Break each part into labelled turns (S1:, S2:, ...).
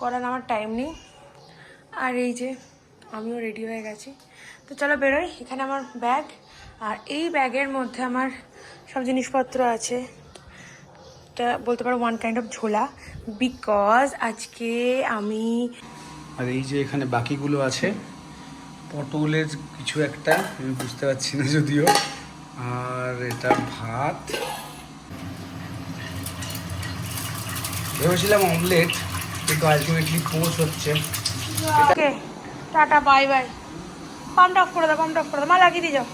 S1: করার আমার টাইম নেই। আর এই যে, আমিও রেডি হয়ে গেছি। তো চলো বেরোই, এখানে আমার ব্যাগ আর এই ব্যাগের মধ্যে আমার সব জিনিসপত্র আছে। এটা বলতে পারো ওয়ান কাইন্ড অফ ঝোলা। বিকজ আজকে আমি
S2: আর এই যে এখানে বাকিগুলো আছে, পটলের কিছু একটা, আমি বুঝতে পারছি না যদিও। আর এটা ভাত। ভেবেছিলাম অমলেট কিন্তু আলটিমেটলি পোচ হচ্ছে।
S1: ওকে টাটা বাই বাই পাম্পটা অফ করে দাও পাম্পটা অফ করে দাও। মা লাগিয়ে দিয়ে যাও।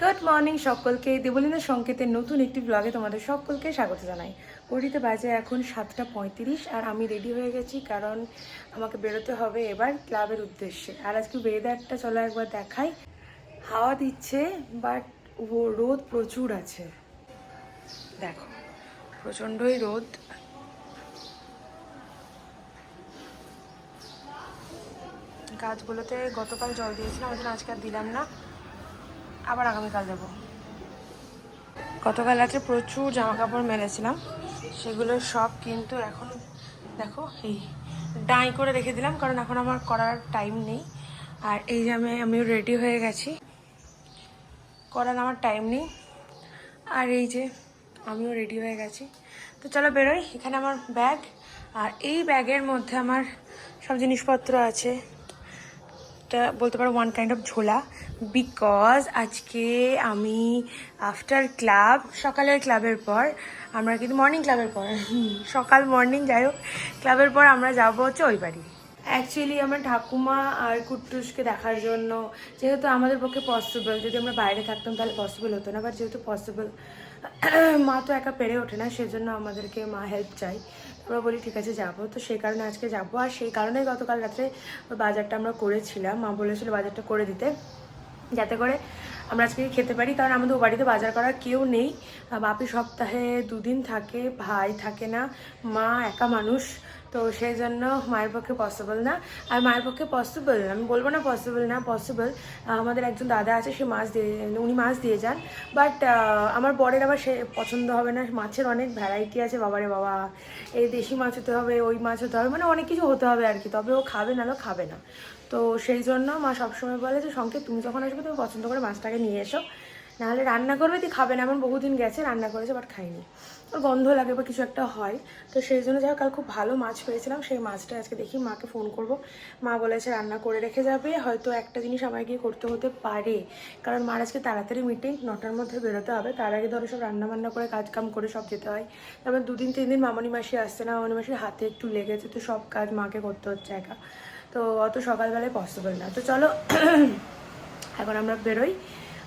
S1: গুড মর্নিং সকলকে। দেবলিনের সংকেতের নতুন একটি ব্লগে তোমাদের সকলকে স্বাগত জানাই। ঘড়িতে বাজে এখন সাতটা পঁয়ত্রিশ আর আমি রেডি হয়ে গেছি কারণ আমাকে বেরোতে হবে এবার ক্লাবের উদ্দেশ্যে। আর আজকে ওয়েদারটা চলো একবার দেখাই। হাওয়া দিচ্ছে বাট রোদ প্রচুর আছে। দেখো, প্রচণ্ডই রোদ। গাছগুলোতে গতকাল জল দিয়েছিলাম, ওই জন্য আজকে আর দিলাম না। আবার আগামীকাল দেবো। গতকাল রাত্রে প্রচুর জামা কাপড় মেলেছিলাম সেগুলো সব কিন্তু এখন, দেখো, এই ডাই করে রেখে দিলাম, কারণ এখন আমার করার টাইম নেই। আর এই জামে আমি, আমিও রেডি হয়ে গেছি। করার আমার টাইম নেই। আর এই যে আমিও রেডি হয়ে গেছি। তো চলো বেরোই, এখানে আমার ব্যাগ আর এই ব্যাগের মধ্যে আমার সব জিনিসপত্র আছে। এটা বলতে পারো ওয়ান কাইন্ড অফ ঝোলা। বিকজ আজকে আমি আফটার ক্লাব সকালের ক্লাবের পর, আমরা কিন্তু মর্নিং ক্লাবের পর, সকাল মর্নিং যাই হোক ক্লাবের পর আমরা যাব হচ্ছে ওই বাড়ি। অ্যাকচুয়ালি আমার ঠাকুমা আর কুট্টুসকে দেখার জন্য, যেহেতু আমাদের পক্ষে পসিবল যদি আমরা বাইরে থাকতাম তাহলে পসিবল হতো না বাট যেহেতু পসিবল মা তো একা পেরে ওঠে না, সেজন্য আমাদেরকে মা হেল্প চাই। আমরা বলি, ঠিক আছে, যাব। তো সেই কারণে আজকে যাব। আর সেই কারণেই গতকাল রাত্রে বাজারটা আমরা করেছিলাম। মা বলেছিল বাজারটা করে দিতে, যাতে করে আমরা আজকে খেতে পারি। কারণ আমাদের বাড়িতে বাজার করার কেউ নেই। বাপি সপ্তাহে দুদিন থাকে, ভাই থাকে না, মা একা মানুষ। তো সেই জন্য মায়ের পক্ষে পসিবল না। আর মায়ের পক্ষে পসিবল আমি বলব না পসিবল না পসিবল আমাদের একজন দাদা আছে, সে মাছ দিয়ে, উনি মাছ দিয়ে যান। বাট আমার বরের আবার সে পছন্দ হবে না, মাছের অনেক ভ্যারাইটি আছে, বাবারে বাবা। এই দেশি মাছ হতে হবে, ওই মাছ হতে হবে মানে অনেক কিছু হতে হবে আর কি, তবে ও খাবে না খাবে না। তো সেই জন্য মা সবসময় বলে যে, সংকেত, তুমি যখন আসবে, তুমি পছন্দ করে মাছটাকে নিয়ে এসো। নাহলে রান্না করবে, তুই খাবে না। এমন বহুদিন গেছে, রান্না করেছে বাট খাইনি গন্ধ লাগে বা কিছু একটা হয়। তো সেই জন্য যাই কাল খুব ভালো মাছ পেয়েছিলাম। সেই মাছটা আজকে দেখি মাকে ফোন করব। মা বলেছে রান্না করে রেখে যাবে। হয়তো একটা জিনিস আমাকে গিয়ে করতে হতে পারে। কারণ মার আজকে তাড়াতাড়ি মিটিং নটার মধ্যে বেরোতে হবে। তার আগে ধরো সব রান্না বান্না করে কাজ কাম করে সব যেতে হয়। তারপর দুদিন তিন দিন মামনি মাসি আসছে না, মামনি মাসির হাতে একটু লেগেছে, তো সব কাজ মাকে করতে হচ্ছে একা। তো অত সকালবেলায় পসিবল না। তো চলো, এখন আমরা বেরোই।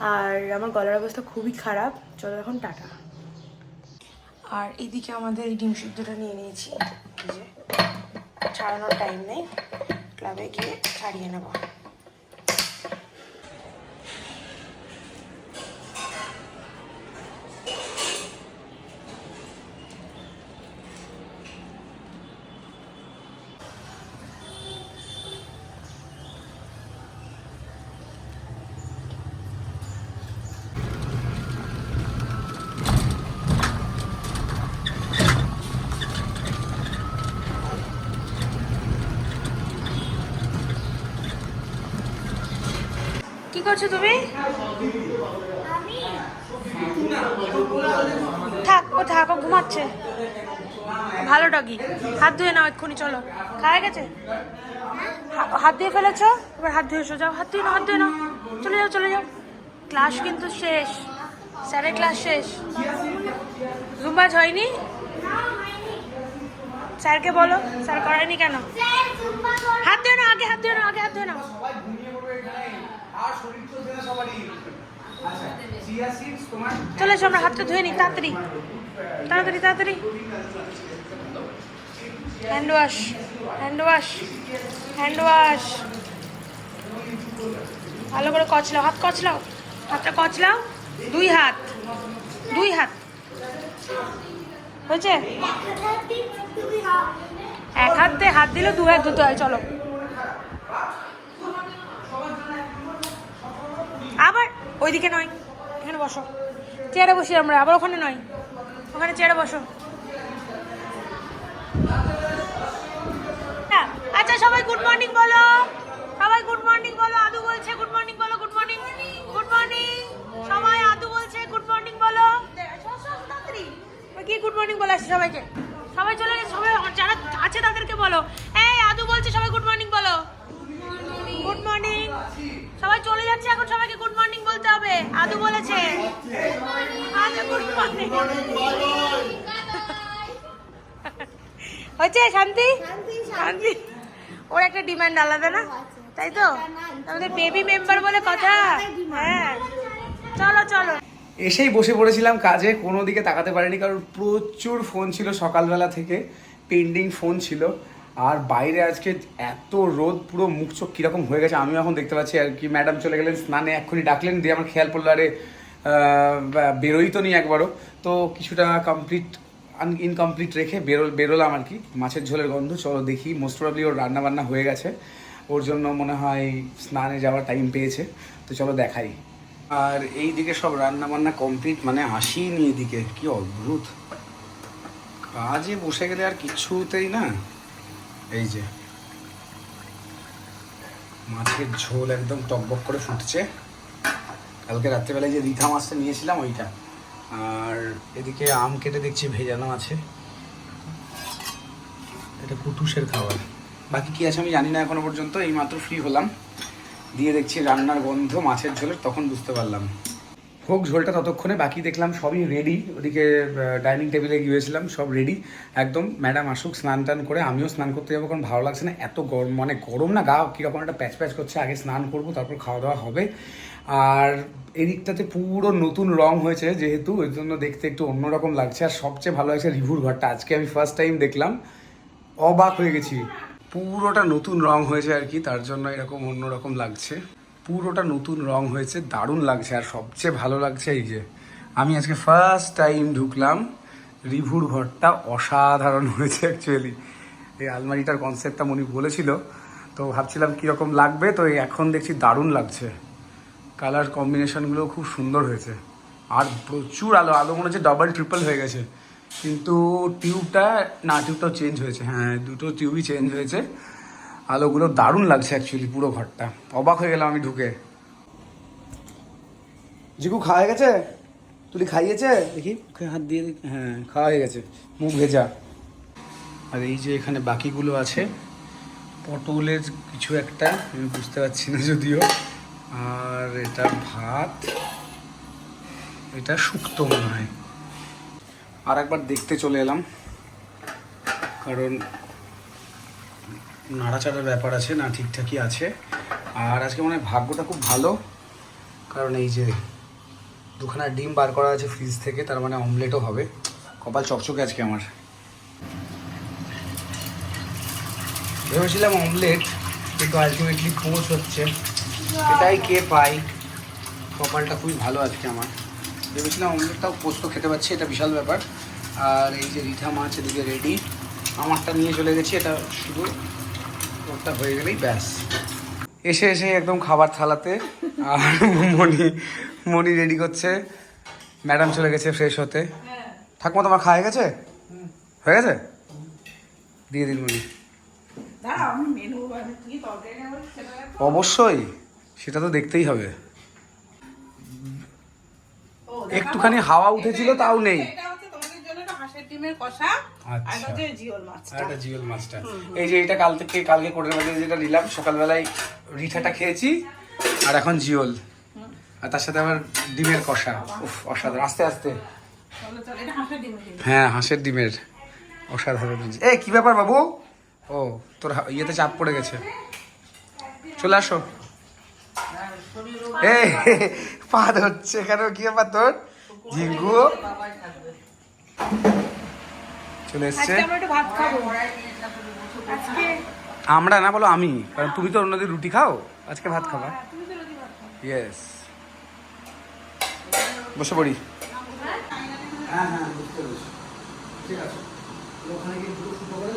S1: আর আমার গলার অবস্থা খুবই খারাপ। চলো এখন টাটা। আর এদিকে আমাদের এই ডিম সিদ্ধটা নিয়ে নিয়েছি। যে, ছাড়ানোর টাইম নেই। ক্লাবে গিয়ে ছাড়িয়ে নেব। করছ তুমি? থাক, ও থাক, ও ঘুমাচ্ছে। ভালো ডগি হাত ধুয়ে নাও এক্ষুনি, চলো। খাওয়া গেছে? হাত ধুয়ে ফেলেছো? এবার হাত ধুয়ে যাও, হাত ধুয়ে নাও, হাত ধুয়ে নাও। চলে যাও চলে যাও। ক্লাস কিন্তু শেষ। স্যারের ক্লাস শেষ। জুম্বাজ হয়নি? স্যারকে বলো, স্যার করায়নি কেন? হাত ধুয়ে নাও, আগে হাত ধুয়ে নাও, আগে হাত ধুয়ে নাও। চলে এসো, আমরা হাতটা ধুয়ে নিই তাড়াতাড়ি। তাড়াতাড়ি তাড়াতাড়ি। Hand wash hand wash hand wash ভালো করে কচলাও, হাত কচলাও। হাতটা কচলাও। দুই হাত দুই হাত। হয়েছে? এক হাতে হাত দিলে দু হাত ধুতে হয়, চলো আবার ওইদিকে নয়, এখানে বসো। চেয়ারে বসি আমরা, আবার ওখানে নয়। ওখানে চেয়ারে বসো। আচ্ছা সবাই গুড মর্নিং বলো। সবাই গুড মর্নিং বলো, আদু বলছে গুড মর্নিং বলো গুড মর্নিং গুড মর্নিং সবাই আদু বলছে গুড মর্নিং বলো। কি গুড মর্নিং বলে আসছি সবাইকে? সবাই চলে গেছে, সবাই যারা আছে তাদেরকে বলো। এই, আদু বলছে সবাই গুড মর্নিং বলো। গুড মর্নিং সবাই চলে যাচ্ছে এখন সবাইকে গুড মর্নিং হবে, আদু বলেছে। হয়েছে, শান্তি? শান্তি। ওর একটা ডিমান্ড আলাদা না? তাই তো? আমাদের বেবি মেম্বার বলে কথা। হ্যাঁ। চলো চলো।
S2: এসেই বসে পড়েছিলাম কাজে, কোনো দিকে তাকাতে পারিনি, কারণ প্রচুর ফোন ছিল সকালবেলা থেকে পেন্ডিং ফোন ছিল। আর বাইরে আজকে এত রোদ, পুরো মুখ চোখ কীরকম হয়ে গেছে, আমিও এখন দেখতে পাচ্ছি আর কি। ম্যাডাম চলে গেলেন স্নানে, এক্ষুনি ডাকলেন, দিয়ে আমার খেয়াল পড়ল, আরে বেরোই তো নি একবারও। তো কিছুটা কমপ্লিট আন ইনকমপ্লিট রেখে বেরো বেরোলাম আর কি। মাছের ঝোলের গন্ধ, চলো দেখি মোস্ট প্রবলি ওর রান্না বান্না হয়ে গেছে। ওর জন্য মনে হয় স্নানে যাওয়ার টাইম পেয়েছে, তো চলো দেখাই। আর এই দিকে সব রান্না বান্না কমপ্লিট মানে আসিনি এদিকে, কি অদ্ভুত। কাজে বসে গেলে আর কিছুতেই না এই যে। মাছের ঝোল একদম টকবক করে ফুটছে। কালকে রাত্রেবেলায় যে রিঠা মাছটা নিয়েছিলাম ওইটা। আর এদিকে আম কেটে দেখছি ভেজানো আছে। এটা কুটুসের খাবার। বাকি কি আছে আমি জানি না এখনও পর্যন্ত এই মাত্র ফ্রি হলাম। দিয়ে দেখছি রান্নার গন্ধ মাছের ঝোলের, তখন বুঝতে পারলাম। হোক, ঝোলটা ততক্ষণে। বাকি দেখলাম সবই রেডি ওদিকে ডাইনিং টেবিলে গিয়েছিলাম, সব রেডি একদম ম্যাডাম আসুক, স্নান টান করে আমিও স্নান করতে যাব, কারণ ভালো লাগছে না। এত গরম মানে গরম না, গা কীরকম একটা প্যাচ প্যাচ করছে। আগে স্নান করব, তারপর খাওয়া দাওয়া হবে। আর এদিকটাতে পুরো নতুন রং হয়েছে যেহেতু, ওই জন্য দেখতে একটু অন্যরকম লাগছে। আর সবচেয়ে ভালো লাগছে রিভুর ঘরটা। আজকে আমি ফার্স্ট টাইম দেখলাম। অবাক হয়ে গেছি। পুরোটা নতুন রং হয়েছে আর কি, তার জন্য এরকম অন্যরকম লাগছে। পুরোটা নতুন রং হয়েছে, দারুণ লাগছে আর সবচেয়ে ভালো লাগছে এই যে, আমি আজকে ফার্স্ট টাইম ঢুকলাম, রিভুর ঘরটা অসাধারণ হয়েছে অ্যাকচুয়ালি এই আলমারিটার কনসেপ্টটা মনি বলেছিল, তো ভাবছিলাম কীরকম লাগবে, তো এখন দেখছি দারুণ লাগছে। কালার কম্বিনেশনগুলো খুব সুন্দর হয়েছে। আর প্রচুর আলো আলো মনে হচ্ছে ডাবল ট্রিপল হয়ে গেছে। কিন্তু টিউবটা না টিউবটাও চেঞ্জ হয়েছে। হ্যাঁ দুটো টিউবই চেঞ্জ হয়েছে। আলোগুলো দারুণ লাগছে অ্যাকচুয়ালি পুরো ঘরটা। অবাক হয়ে গেলাম আমি ঢুকে। জিকু খাওয়া হয়ে গেছে? তুলি খাইয়েছে? দেখি। হাত দিয়ে হ্যাঁ খাওয়া হয়ে গেছে। মুখ ভেজা। আর এই যে এখানে বাকিগুলো আছে পটলের কিছু একটা আমি বুঝতে পারছি না যদিও। আর এটা ভাত। এটা শুক্তো মনে হয়। আর একবার দেখতে চলে এলাম। কারণ নাড়াচাড়ার ব্যাপার আছে, না ঠিকঠাকই আছে। আর আজকে মনে হয় ভাগ্যটা খুব ভালো, কারণ এই যে দুখানা ডিম বার করা আছে ফ্রিজ থেকে, তার মানে অমলেটও হবে। কপাল চকচকে আজকে আমার। ভেবেছিলাম অমলেট কিন্তু আলটিমেটলি পোচ হচ্ছে। এটাই কে পাই কপালটা খুবই ভালো আজকে আমার। ভেবেছিলাম অমলেটটাও পোস্ত খেতে পাচ্ছি, এটা বিশাল ব্যাপার। আর এই যে রিঠা মাছ এদিকে রেডি আমারটা নিয়ে চলে গেছি, এটা শুধু হয়ে গেলেই ব্যাস। এসে এসে একদম খাবার থালাতে আর মনি মনি রেডি করছে। ম্যাডাম চলে গেছে ফ্রেশ হতে। ঠাকুমা তোমার খাওয়া গেছে? হয়ে গেছে? দিয়ে দিন মনি অবশ্যই সেটা তো দেখতেই হবে। একটুখানি হাওয়া উঠেছিল তাও নেই
S3: এটা হচ্ছে তোমাদের জন্য একটা হাঁসের ডিমের কষা আর
S2: আচ্ছা।
S3: হচ্ছে জিওল মাছটা
S2: একটা জিওল মাছটা এই যে এটা কাল থেকে কালকে কোটের মাঝে যেটা নিলাম সকালবেলায় রিঠাটা খেয়েছি আর এখন জিওল। আর তার সাথে আবার ডিমের কষা। উফ অসাধারণ। আস্তে আস্তে। হ্যাঁ হাঁসের ডিমের। অসাধারণ। এ কি ব্যাপার বাবু? ও তোর ইয়েতে চাপ পড়ে গেছে। চলে আসো। এ পা ধরছে কেন কি ব্যাপার তোর? ঝিঙ্গু। চলে এসছে।
S1: আমরা
S2: না বলো আমি। কারণ তুমি তো অন্যদিন রুটি খাও আজকে ভাত খাবা। ইয়েস বসে পড়ি। হ্যাঁ হ্যাঁ ঠিক আছে। ওখানে করে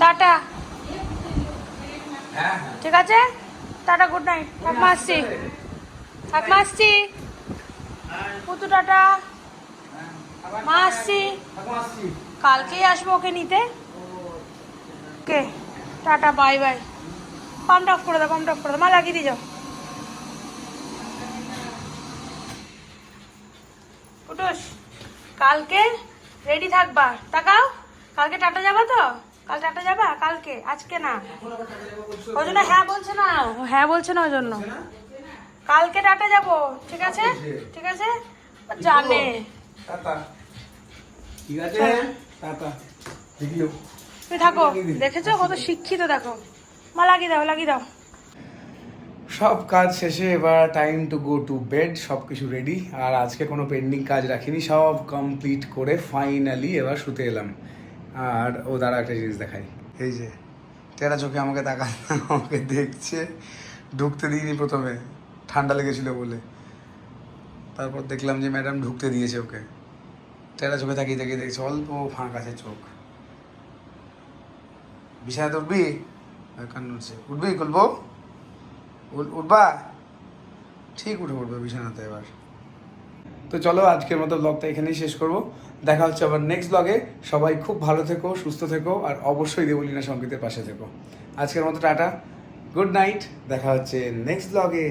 S1: টাটা।
S2: হ্যাঁ হ্যাঁ।
S1: ঠিক আছে? Tata good night. ঠাকমা আসছি। ঠাকমা আসছি। পুতু টাটা। মা আসছি কালকেই আসব ওকে নিতে? Okay tata bye bye. পাম্পটা off করে দাও পাম্পটা অফ করে দাও। মা লাগিয়ে দিয়ে যাও। কুটুস কালকে রেডি থাকবা? তাকাও কালকে টাটা যাবা তো? কাল টাটা যাবা? কালকে আজকে না। ওই জন্য হ্যাঁ বলছে না। হ্যাঁ বলছে না ওই জন্য। কালকে টাটা যাব ঠিক আছে। ঠিক আছে? জানে।
S2: টাটা। ঠিক আছে? টাটা। দেখিও
S1: তুমি থাকো দেখেছ? কত শিক্ষিত দেখো। মা লাগিয়ে দাও লাগিয়ে দাও।
S2: সব কাজ শেষে এবার time to go to bed সব কিছু রেডি আর আজকে কোনো পেন্ডিং কাজ রাখিনি সব কমপ্লিট করে ফাইনালি এবার শুতে এলাম। আর ও দ্বারা একটা জিনিস দেখাই। এই যে তেরা চোখে আমাকে তাকা আমাকে দেখছে। ঢুকতে দিইনি প্রথমে ঠান্ডা লেগেছিল বলে। তারপর দেখলাম যে ম্যাডাম ঢুকতে দিয়েছে ওকে। তেরা চোখে তাকিয়ে তাকিয়ে দেখছে, অল্প ফাঁক আছে চোখ। বিছানাতে উঠবি? কান উঠছে উঠবি খুলবো? উঠবা? ঠিক উঠে পড়বে বিছানাতে এবার। তো চলো, আজকের মতো ব্লগটা এখানেই শেষ করব। দেখা হচ্ছে আবার নেক্সট ব্লগে সবাই খুব ভালো থেকো, সুস্থ থেকো, আর অবশ্যই দেবলীনা সঙ্গীতের পাশে থেকো। আজকের মতো টাটা গুড নাইট দেখা হচ্ছে নেক্সট ব্লগে